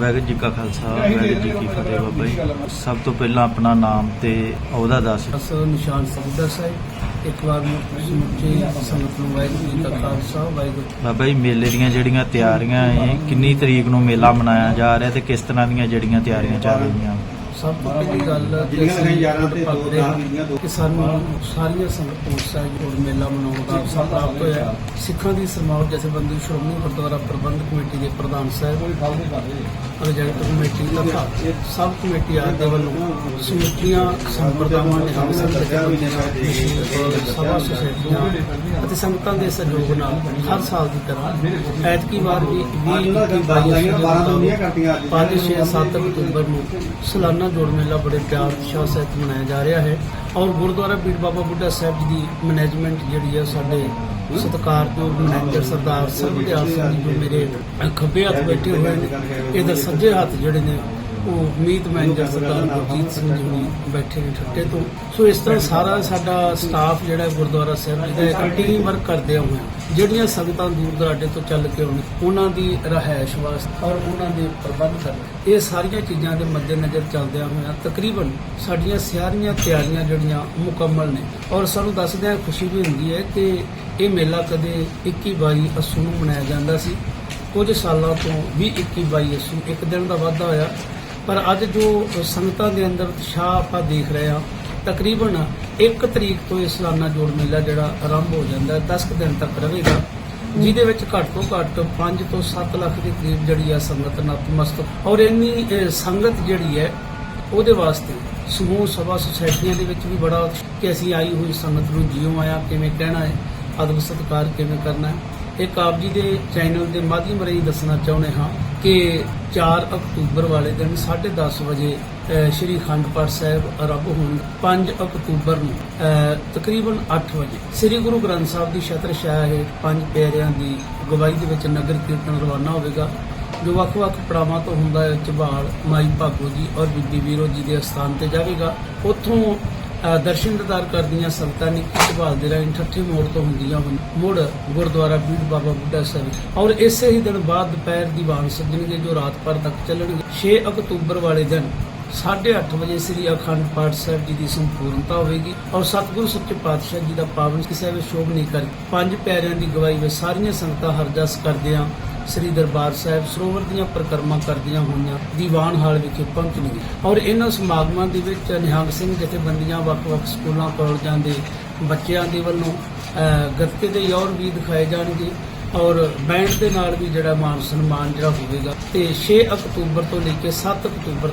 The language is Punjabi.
ਵਾਹਿਗੁਰੂ ਜੀ ਕਾ ਖਾਲਸਾ ਵਾਹਿਗੁਰੂ ਜੀ ਕੀ ਫਤਿਹ ਬਾਬਾ ਜੀ। ਸਭ ਤੋਂ ਪਹਿਲਾਂ ਆਪਣਾ ਨਾਮ ਤੇ ਅਹੁਦਾ ਦੱਸ। ਅਸ ਨਿਸ਼ਾਨ ਸਬੂਦਰ ਸਾਹਿਬ ਇੱਕ ਵਾਰ ਸਮੁੱਚੇ ਸੰਗਤ ਨੂੰ ਵਾਹਿਗੁਰੂ ਜੀ ਕਾ ਖਾਲਸਾ ਵਾਹਿਗੁਰੂ ਬਾਬਾ ਜੀ ਮੇਲੇ ਦੀਆਂ ਜਿਹੜੀਆਂ ਤਿਆਰੀਆਂ ਹੈ ਕਿੰਨੀ ਤਰੀਕ ਨੂੰ ਮੇਲਾ ਮਨਾਇਆ ਜਾ ਰਿਹਾ ਤੇ ਕਿਸ ਤਰ੍ਹਾਂ ਦੀਆਂ ਜਿਹੜੀਆਂ ਤਿਆਰੀਆਂ ਚੱਲ ਰਹੀਆਂ? ਸਭ ਤੋਂ ਪਹਿਲੀ ਗੱਲ ਹਾਂ ਕਿ ਸਾਨੂੰ ਸਾਰੀਆਂ ਸੰਗਤਾਂ ਨੂੰ ਸਹਿਯੋਗ ਮੇਲਾ ਮਨਾਉਣ ਦਾ ਅਵਸਰ ਪ੍ਰਾਪਤ ਹੋਇਆ। ਸਿੱਖਾਂ ਦੀ ਸਮਾਜ ਜਥੇਬੰਦੀ ਸ਼੍ਰੋਮਣੀ ਗੁਰਦੁਆਰਾ ਪ੍ਰਬੰਧਕ ਕਮੇਟੀ ਦੇ ਪ੍ਰਧਾਨ ਸਾਹਿਬ ਪ੍ਰੋਜੈਕਟ ਕਮੇਟੀ ਤਥਾ ਸਬ ਕਮੇਟੀ ਆਦਿ ਦੇ ਵੱਲੋਂ ਸਮੁੱਚੀਆਂ ਸੰਪਰਦਾਵਾਂ ਦੇ ਹਮ ਸੰਗਤਾਂ ਸਭਾ ਸੁਸਾਇਟੀਆਂ ਅਤੇ ਸੰਗਤਾਂ ਦੇ ਸਹਿਯੋਗ ਨਾਲ ਹਰ ਸਾਲ ਦੀ ਤਰ੍ਹਾਂ ਐਤਕੀ ਵਾਰ ਵੀ 20 22 ਪੰਜ ਛੇ ਸੱਤ ਅਕਤੂਬਰ ਨੂੰ ਸਾਲਾਨਾ ਜੋੜ ਮੇਲਾ ਬੜੇ ਪਿਆਰ ਉਤਸ਼ਾਹ ਸਹਿਤ ਮਨਾਇਆ ਜਾ ਰਿਹਾ ਹੈ ਔਰ ਗੁਰਦੁਆਰਾ ਪੀਰ ਬਾਬਾ ਬੁੱਢਾ ਸਾਹਿਬ ਜੀ ਦੀ ਮੈਨੇਜਮੈਂਟ ਜਿਹੜੀ ਹੈ ਸਾਡੇ ਸਤਿਕਾਰਯੋਗ ਮੈਨੇਜਰ ਸਰਦਾਰ ਸਰਬਦਿਆਲ ਸਿੰਘ ਜੀ ਜੋ ਮੇਰੇ ਖੱਬੇ ਹੱਥ ਬੈਠੇ ਹੋਏ ਨੇ, ਇਹਦਾ ਸੱਜੇ ਹੱਥ ਜਿਹੜੇ ਨੇ ਉਹ ਮੀਤ ਮੈਨੇਜਰ ਸਰਦਾਰ ਗੁਰਜੀਤ ਸਿੰਘ ਜੀ ਬੈਠੇ ਨੇ ਠੱਟੇ ਤੋਂ। ਸੋ ਇਸ ਤਰ੍ਹਾਂ ਸਾਰਾ ਸਾਡਾ ਸਟਾਫ ਜਿਹੜਾ ਗੁਰਦੁਆਰਾ ਸਾਹਿਬ ਦਾ ਕੰਟੀਨਿਊ ਵਰਕ ਕਰਦੇ ਹੋਏ। ਜਿਹੜੀਆਂ ਸੰਗਤਾਂ ਦੂਰ ਦਰਾਡੇ ਤੋਂ ਚੱਲ ਕੇ ਆਉਣ, ਉਹਨਾਂ ਦੀ ਰਹਿائش ਵਾਸਤੇ ਔਰ ਉਹਨਾਂ ਦੇ ਪ੍ਰਬੰਧ ਕਰਨ। ਇਹ ਸਾਰੀਆਂ ਚੀਜ਼ਾਂ ਦੇ ਮੱਦੇ ਮੱਦੇਨਜ਼ਰ ਚੱਲਦਿਆਂ ਹੋਇਆਂ ਤਕਰੀਬਨ ਸਾਡੀਆਂ ਸਾਰੀਆਂ ਤਿਆਰੀਆਂ ਜਿਹੜੀਆਂ ਮੁਕੰਮਲ ਨੇ। ਔਰ ਸਾਨੂੰ ਦੱਸਦਿਆਂ ਖੁਸ਼ੀ ਵੀ ਹੁੰਦੀ ਹੈ ਕਿ ਇਹ ਮੇਲਾ ਕਦੇ 21 ਬਾਈ ਅਸੂ ਨੂੰ ਮਨਾਇਆ ਜਾਂਦਾ ਸੀ। ਕੁਝ ਸਾਲਾਂ ਤੋਂ ਵੀ 21 ਬਾਈ ਅਸੂ ਇੱਕ ਦਿਨ ਦਾ ਵਾਧਾ ਹੋਇਆ। ਪਰ ਅੱਜ ਜੋ ਸੰਗਤਾਂ ਦੇ ਅੰਦਰ ਉਤਸ਼ਾਹ ਆਪਾਂ ਦੇਖ ਰਹੇ ਹਾਂ, ਤਕਰੀਬਨ 1 ਤਰੀਕ ਤੋਂ ਇਹ ਸਾਲਾਨਾ ਜੋੜ ਮੇਲਾ ਜਿਹੜਾ ਆਰੰਭ ਹੋ ਜਾਂਦਾ ਹੈ 10 ਕੁ ਦਿਨ ਤੱਕ ਰਹੇਗਾ, ਜਿਹਦੇ ਵਿੱਚ ਘੱਟ ਤੋਂ ਘੱਟ 5 ਤੋਂ 7 ਲੱਖ ਦੇ ਕਰੀਬ ਜਿਹੜੀ ਆ ਸੰਗਤ ਨਤਮਸਤਕ ਔਰ ਇੰਨੀ ਸੰਗਤ ਜਿਹੜੀ ਹੈ, ਉਹਦੇ ਵਾਸਤੇ ਸਮੂਹ ਸਭਾ ਸੁਸਾਇਟੀਆਂ ਦੇ ਵਿੱਚ ਵੀ ਬੜਾ ਕਿ ਅਸੀਂ ਆਈ ਹੋਈ ਸੰਗਤ ਨੂੰ ਜਿਉਂ ਆਇਆ, ਕਿਵੇਂ ਕਹਿਣਾ ਹੈ ਅਦਬ ਸਤਿਕਾਰ ਕਿਵੇਂ ਕਰਨਾ ਹੈ। ਇੱਕ ਆਪ ਜੀ ਦੇ ਚੈਨਲ ਦੇ ਮਾਧਿਅਮ ਰਾਹੀਂ ਦੱਸਣਾ ਚਾਹੁੰਦੇ ਹਾਂ ਕਿ 4 ਅਕਤੂਬਰ ਵਾਲੇ ਦਿਨ 10:30 ਵਜੇ ਸ਼੍ਰੀ ਅਖੰਡ ਪਾਠ ਸਾਹਿਬ ਆਰੰਭ ਹੋਣ 5 ਅਕਤੂਬਰ ਨੂੰ ਤਕਰੀਬਨ 8 ਵਜੇ। ਸ੍ਰੀ ਗੁਰੂ ਗ੍ਰੰਥ ਸਾਹਿਬ ਦੀ ਛਤਰ ਛਾਇਆ ਹੇਠ ਪੰਜ ਪਿਆਰਿਆਂ ਦੀ ਗਵਾਹੀ ਦੇ ਵਿੱਚ ਨਗਰ ਕੀਰਤਨ ਰਵਾਨਾ ਹੋਵੇਗਾ, ਜੋ ਵੱਖ-ਵੱਖ ਪੜਾਵਾਂ ਤੋਂ ਹੁੰਦਾ ਹੈ, ਝਬਾਲ, ਮਾਈ ਭਾਗੋ ਜੀ ਔਰ ਬੀਬੀ ਵੀਰੋ ਜੀ ਦੇ ਅਸਥਾਨ ਤੇ ਜਾਵੇਗਾ। ਉੱਥੋਂ ਦਰਸ਼ਨ ਦਿਦਾਰ ਕਰਦੀਆਂ ਸੰਗਤਾਂ ਨੇ ਝਬਾਲ ਦੇ ਰਾਹੀਂ, ਠੱਠੇ ਮੋੜ ਤੋਂ ਹੁੰਦੀਆਂ ਹਨ ਮੁੜ ਗੁਰਦੁਆਰਾ ਬੀੜ ਬਾਬਾ ਬੁੱਢਾ ਸਾਹਿਬ। ਔਰ ਇਸੇ ਹੀ ਦਿਨ ਬਾਅਦ ਦੁਪਹਿਰ ਦੀ ਬਾਣ ਸੱਜਣਗੇ ਜੋ ਰਾਤ ਭਰ ਤੱਕ ਚੱਲਣਗੇ। 6 ਅਕਤੂਬਰ ਵਾਲੇ ਦਿਨ 8:30 ਵਜੇ ਸ੍ਰੀ ਅਖੰਡ ਪਾਠ ਸਾਹਿਬ ਜੀ ਦੀ ਸੰਪੂਰਨਤਾ ਹੋਵੇਗੀ ਔਰ ਸਤਿਗੁਰੂ ਸੱਚੇ ਪਾਤਸ਼ਾਹ ਜੀ ਦਾ ਪਾਵਨ ਕਿਸੇ ਵੇ ਸ਼ੋਭ ਨਹੀਂ ਕਰ। ਪੰਜ ਪਿਆਰਿਆਂ ਦੀ ਗਵਾਹੀ ਵਿੱਚ ਸਾਰੀਆਂ ਸੰਗਤਾਂ ਹਰਜਸ ਕਰਦਿਆਂ ਸ੍ਰੀ ਦਰਬਾਰ ਸਾਹਿਬ ਸਰੋਵਰ ਦੀਆਂ ਪ੍ਰਕਰਮਾਂ ਕਰਦੀਆਂ ਹੋਈਆਂ ਦੀਵਾਨ ਹਾਲ ਵਿਖੇ ਪਹੁੰਚਣਗੇ ਔਰ ਇਹਨਾਂ ਸਮਾਗਮਾਂ ਦੇ ਵਿੱਚ ਨਿਹੰਗ ਸਿੰਘ ਜਥੇਬੰਦੀਆਂ ਵੱਖ-ਵੱਖ ਸਕੂਲਾਂ ਕਾਲਜਾਂ ਦੇ ਬੱਚਿਆਂ ਦੇ ਵੱਲੋਂ ਅਹ, ਗੱਤਕੇ ਦੇ ਯੌਰ ਵੀ ਦਿਖਾਏ ਜਾਣਗੇ ਔਰ ਬੈਂਡ ਦੇ ਨਾਲ ਵੀ ਜਿਹੜਾ ਮਾਨ ਸਨਮਾਨ ਜਿਹੜਾ ਹੋਵੇਗਾ ਤੇ 6 ਅਕਤੂਬਰ ਤੋਂ ਲੈ ਕੇ 7 ਅਕਤੂਬਰ